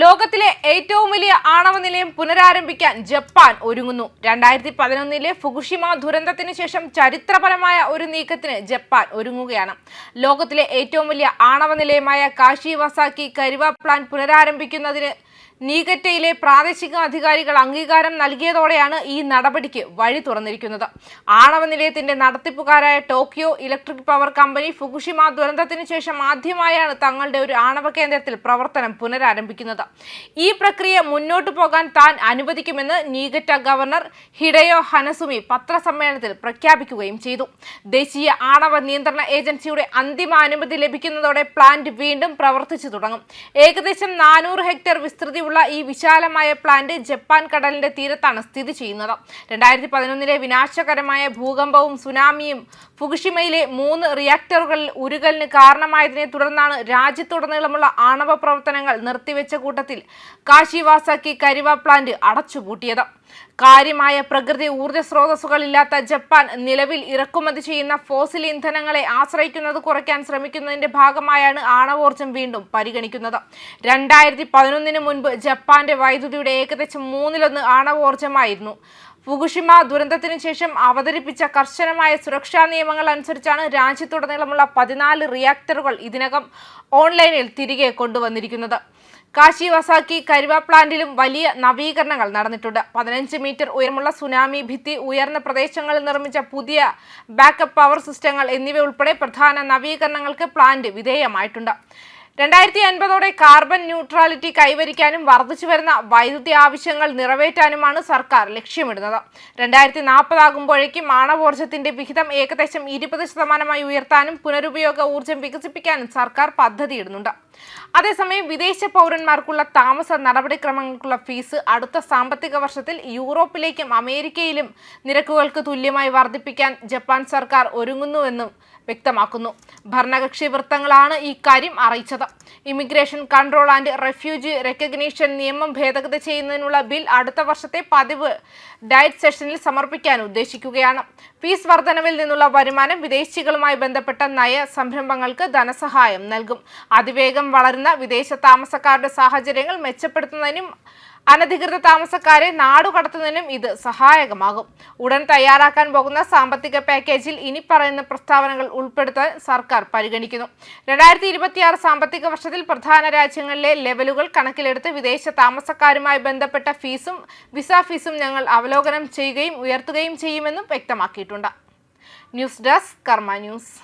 ലോകത്തിലെ ഏറ്റവും വലിയ ആണവ നിലയം പുനരാരംഭിക്കാൻ ജപ്പാൻ ഒരുങ്ങുന്നു. രണ്ടായിരത്തി പതിനൊന്നിലെ ഫുകുഷിമ ദുരന്തത്തിന് ശേഷം ചരിത്രപരമായ ഒരു നീക്കത്തിന് ജപ്പാൻ ഒരുങ്ങുകയാണ്. ലോകത്തിലെ ഏറ്റവും വലിയ ആണവ നിലയമായ കാശി വസാക്കി കരിവ പ്ലാന്റ് പുനരാരംഭിക്കുന്നതിന് നീഗറ്റയിലെ പ്രാദേശിക അധികാരികൾ അംഗീകാരം നൽകിയതോടെയാണ് ഈ നടപടിക്ക് വഴി തുറന്നിരിക്കുന്നത്. ആണവ നിലയത്തിന്റെ നടത്തിപ്പുകാരായ Tokyo Electric Power Company Fukushima ദുരന്തത്തിന് ശേഷം ആദ്യമായാണ് തങ്ങളുടെ ഒരു ആണവ കേന്ദ്രത്തിൽ പ്രവർത്തനം പുനരാരംഭിക്കുന്നത്. ഈ പ്രക്രിയ മുന്നോട്ടു പോകാൻ താൻ അനുവദിക്കുമെന്ന് നീഗറ്റ ഗവർണർ ഹിഡയോ ഹനസുമി പത്രസമ്മേളനത്തിൽ പ്രഖ്യാപിക്കുകയും ചെയ്തു. ദേശീയ ആണവ നിയന്ത്രണ ഏജൻസിയുടെ അന്തിമ അനുമതി ലഭിക്കുന്നതോടെ പ്ലാന്റ് വീണ്ടും പ്രവർത്തിച്ചു തുടങ്ങും. ഏകദേശം നാനൂറ് ഹെക്ടർ വിസ്തൃതിയുള്ള ഈ വിശാലമായ പ്ലാന്റ് ജപ്പാൻ കടലിന്റെ തീരത്താണ് സ്ഥിതി ചെയ്യുന്നത്. രണ്ടായിരത്തി പതിനൊന്നിലെ വിനാശകരമായ ഭൂകമ്പവും സുനാമിയും ഫുകുഷിമയിലെ മൂന്ന് റിയാക്ടറുകളിൽ ഉരുകലിന് കാരണമായതിനെ തുടർന്നാണ് രാജ്യത്തുടനീളമുള്ള ആണവ പ്രവർത്തനങ്ങൾ നിർത്തിവെച്ച കൂട്ടത്തിൽ കാശിവാസാക്കി കരിവ പ്ലാന്റ് അടച്ചുപൂട്ടിയത്. കാര്യമായ പ്രകൃതി ഊർജ സ്രോതസ്സുകളില്ലാത്ത ജപ്പാൻ നിലവിൽ ഇറക്കുമതി ചെയ്യുന്ന ഫോസിൽ ഇന്ധനങ്ങളെ ആശ്രയിക്കുന്നത് കുറയ്ക്കാൻ ശ്രമിക്കുന്നതിന്റെ ഭാഗമായാണ് ആണവോർജം വീണ്ടും പരിഗണിക്കുന്നത്. രണ്ടായിരത്തി പതിനൊന്നിന് മുൻപ് ജപ്പാന്റെ വൈദ്യുതിയുടെ ഏകദേശം മൂന്നിലൊന്ന് ആണവോർജമായിരുന്നു. ഫുകുഷിമ ദുരന്തത്തിന് ശേഷം അവതരിപ്പിച്ച കർശനമായ സുരക്ഷാ നിയമങ്ങൾ അനുസരിച്ചാണ് രാജ്യത്തുടനീളമുള്ള പതിനാല് റിയാക്ടറുകൾ ഇതിനകം ഓൺലൈനിൽ തിരികെ കൊണ്ടുവന്നിരിക്കുന്നത്. കാശി വസാക്കി കരുവ പ്ലാന്റിലും വലിയ നവീകരണങ്ങൾ നടന്നിട്ടുണ്ട്. പതിനഞ്ച് മീറ്റർ ഉയരമുള്ള സുനാമി ഭിത്തി ഉയർന്ന പ്രദേശങ്ങളിൽ നിർമ്മിച്ച പുതിയ ബാക്കപ്പ് പവർ സിസ്റ്റങ്ങൾ എന്നിവ ഉൾപ്പെടെ പ്രധാന നവീകരണങ്ങൾക്ക് പ്ലാന്റ് വിധേയമായിട്ടുണ്ട്. രണ്ടായിരത്തി അൻപതോടെ കാർബൺ ന്യൂട്രാലിറ്റി കൈവരിക്കാനും വർദ്ധിച്ചു വരുന്ന വൈദ്യുതി ആവശ്യങ്ങൾ നിറവേറ്റാനുമാണ് സർക്കാർ ലക്ഷ്യമിടുന്നത്. രണ്ടായിരത്തി നാൽപ്പതാകുമ്പോഴേക്കും ആണവോർജത്തിന്റെ വിഹിതം ഏകദേശം ഇരുപത് ശതമാനമായി ഉയർത്താനും പുനരുപയോഗ ഊർജം വികസിപ്പിക്കാനും സർക്കാർ പദ്ധതിയിടുന്നുണ്ട്. അതേസമയം വിദേശ പൗരന്മാർക്കുള്ള താമസ നടപടിക്രമങ്ങൾക്കുള്ള ഫീസ് അടുത്ത സാമ്പത്തിക വർഷത്തിൽ യൂറോപ്പിലേക്കും അമേരിക്കയിലും നിരക്കുകൾക്ക് തുല്യമായി വർദ്ധിപ്പിക്കാൻ ജപ്പാൻ സർക്കാർ ഒരുങ്ങുന്നുവെന്നും വ്യക്തമാക്കുന്നു. ഭരണകക്ഷി വൃത്തങ്ങളാണ് ഇക്കാര്യം അറിയിച്ചത്. Immigration control and refugee recognition നിയമം ഭേദഗതി ചെയ്യുന്നതിനുള്ള ബിൽ അടുത്ത വർഷത്തെ പതിവ് ഡയറ്റ് സെഷനിൽ സമർപ്പിക്കാൻ ഉദ്ദേശിക്കുകയാണ്. ഫീസ് വർധനവിൽ നിന്നുള്ള വരുമാനം വിദേശികളുമായി ബന്ധപ്പെട്ട നയ സംരംഭങ്ങൾക്ക് ധനസഹായം നൽകും. അതിവേഗം വളരുന്ന വിദേശ താമസക്കാരുടെ സാഹചര്യങ്ങൾ മെച്ചപ്പെടുത്തുന്നതിനും അനധികൃത താമസക്കാരെ നാടുകടത്തുന്നതിനും ഇത് സഹായകമാകും. ഉടൻ തയ്യാറാക്കാൻ പോകുന്ന സാമ്പത്തിക പാക്കേജിൽ ഇനി പറയുന്ന പ്രസ്താവനകൾ ഉൾപ്പെടുത്താൻ സർക്കാർ പരിഗണിക്കുന്നു. രണ്ടായിരത്തി ഇരുപത്തിയാറ് സാമ്പത്തിക വർഷത്തിൽ പ്രധാന രാജ്യങ്ങളിലെ ലെവലുകൾ കണക്കിലെടുത്ത് വിദേശ താമസക്കാരുമായി ബന്ധപ്പെട്ട ഫീസും വിസ ഫീസും ഞങ്ങൾ അവലോകനം ചെയ്യുകയും ഉയർത്തുകയും ചെയ്യുമെന്നും വ്യക്തമാക്കിയിട്ടുണ്ട്. News desk Karma news.